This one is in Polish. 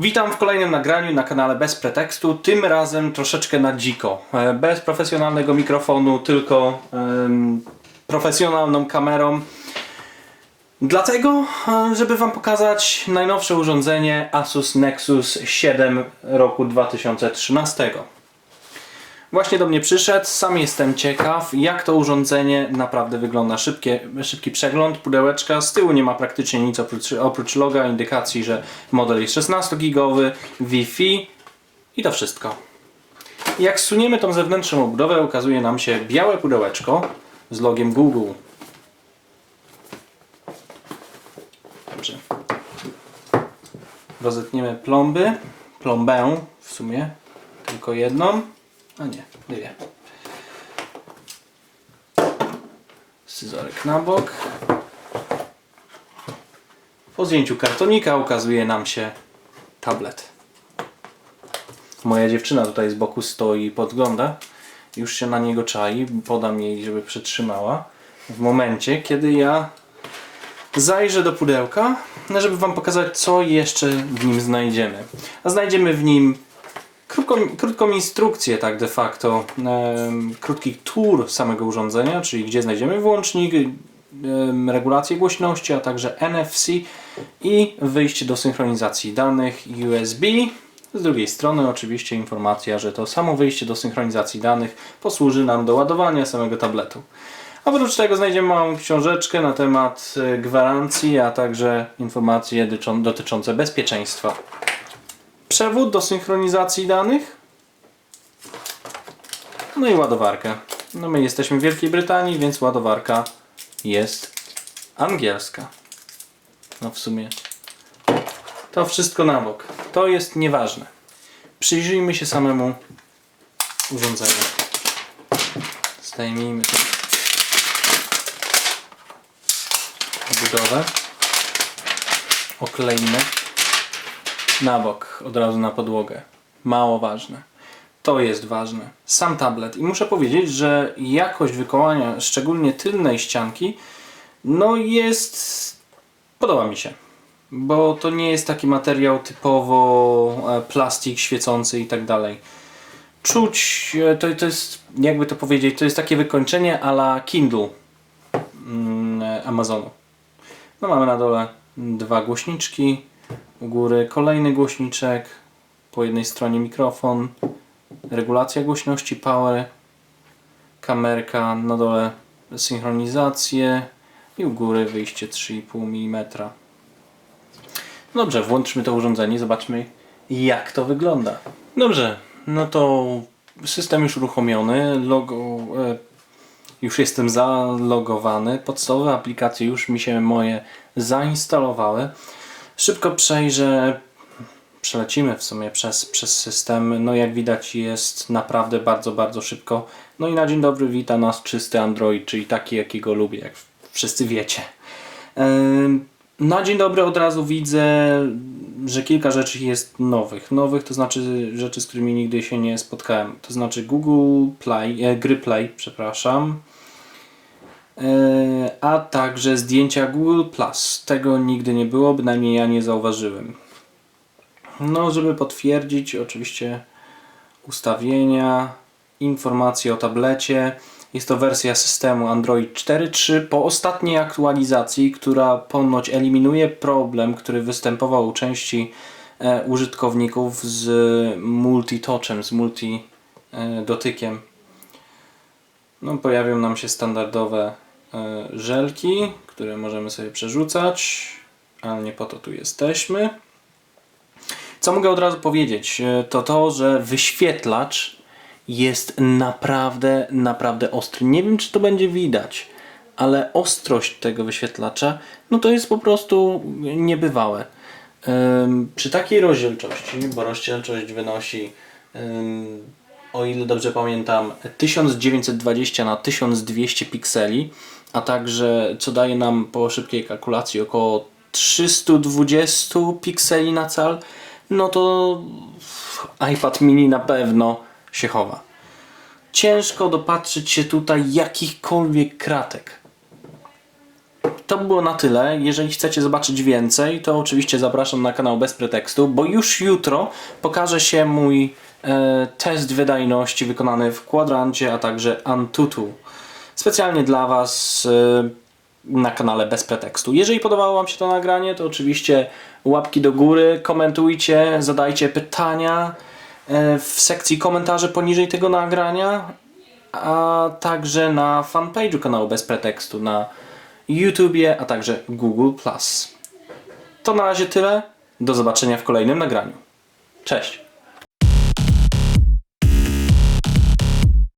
Witam w kolejnym nagraniu na kanale Bez Pretekstu, tym razem troszeczkę na dziko. E, Bez profesjonalnego mikrofonu, tylko em, profesjonalną kamerą. Dlatego, e, żeby Wam pokazać najnowsze urządzenie Asus Nexus 7 roku 2013. Właśnie do mnie przyszedł, sam jestem ciekaw, jak to urządzenie naprawdę wygląda. Szybkie, szybki przegląd, pudełeczka, z tyłu nie ma praktycznie nic oprócz, oprócz loga, indikacji, że model jest 16-gigowy, Wi-Fi i to wszystko. Jak zsuniemy tą zewnętrzną obudowę, ukazuje nam się białe pudełeczko z logiem Google. Dobrze. Rozetniemy plomby, plombę w sumie, tylko jedną. A nie, dwie. Scyzoryk na bok. Po zdjęciu kartonika ukazuje nam się tablet. Moja dziewczyna tutaj z boku stoi i podgląda. Już się na niego czai. Podam jej, żeby przytrzymała. W momencie, kiedy ja zajrzę do pudełka, żeby Wam pokazać, co jeszcze w nim znajdziemy. A znajdziemy w nim krótką, krótką instrukcję, tak de facto, krótki tour samego urządzenia, czyli gdzie znajdziemy włącznik, regulację głośności, a także NFC i wyjście do synchronizacji danych USB. Z drugiej strony oczywiście informacja, że to samo wyjście do synchronizacji danych posłuży nam do ładowania samego tabletu. Oprócz tego znajdziemy małą książeczkę na temat e, gwarancji, a także informacje dotyczą- dotyczące bezpieczeństwa przewód do synchronizacji danych. No i ładowarkę. No my jesteśmy w Wielkiej Brytanii, więc ładowarka jest angielska. No w sumie to wszystko na bok. To jest nieważne. Przyjrzyjmy się samemu urządzeniu. Zdejmijmy tę budowę. Okleimy na bok, od razu na podłogę. Mało ważne. To jest ważne. Sam tablet. I muszę powiedzieć, że jakość wykonania, szczególnie tylnej ścianki, no jest. Podoba mi się. Bo to nie jest taki materiał typowo e, plastik świecący i tak dalej. Czuć, e, to, to jest, jakby to powiedzieć, to jest takie wykończenie a la Kindle mm, e, Amazonu. No mamy na dole dwa głośniczki, u góry kolejny głośniczek, po jednej stronie mikrofon, regulacja głośności, power, kamerka, na dole synchronizację i u góry wyjście 3,5 mm. Dobrze, włączmy to urządzenie, zobaczmy jak to wygląda. Dobrze, no to system już uruchomiony, logo, e, już jestem zalogowany, podstawowe aplikacje już mi się moje zainstalowały. Szybko przejrzę, przelecimy w sumie przez, przez system. No jak widać jest naprawdę bardzo, bardzo szybko. No i na dzień dobry wita nas czysty Android, czyli taki jakiego lubię, jak wszyscy wiecie. Na dzień dobry od razu widzę, że kilka rzeczy jest nowych. Nowych to znaczy rzeczy, z którymi nigdy się nie spotkałem. To znaczy Google Play, e, gry Play, przepraszam. E, a także zdjęcia Google Plus. Tego nigdy nie było, bynajmniej ja nie zauważyłem. No, żeby potwierdzić, oczywiście ustawienia, informacje o tablecie. Jest to wersja systemu Android 4.3 po ostatniej aktualizacji, która ponoć eliminuje problem, który występował u części e, użytkowników z multi-touchem, z multi-dotykiem. No, pojawią nam się standardowe e, żelki, które możemy sobie przerzucać, ale nie po to tu jesteśmy. Co mogę od razu powiedzieć, e, to to, że wyświetlacz jest naprawdę, naprawdę ostry. Nie wiem, czy to będzie widać, ale ostrość tego wyświetlacza, no to jest po prostu niebywałe. Przy takiej rozdzielczości, bo rozdzielczość wynosi, o ile dobrze pamiętam, 1920 na 1200 pikseli, a także co daje nam po szybkiej kalkulacji około 320 pikseli na cal, no to iPad mini na pewno się chowa. Ciężko dopatrzyć się tutaj jakichkolwiek kratek. to by było na tyle. Jeżeli chcecie zobaczyć więcej, to oczywiście zapraszam na kanał Bez Pretekstu, bo już jutro pokaże się mój test wydajności wykonany w kwadrancie, a także Antutu. Specjalnie dla Was e, na kanale Bez Pretekstu. Jeżeli podobało Wam się to nagranie, to oczywiście łapki do góry, komentujcie, zadajcie pytania e, w sekcji komentarzy poniżej tego nagrania, a także na fanpage'u kanału Bez Pretekstu na YouTubie, a także Google+. To na razie tyle. Do zobaczenia w kolejnym nagraniu. Cześć!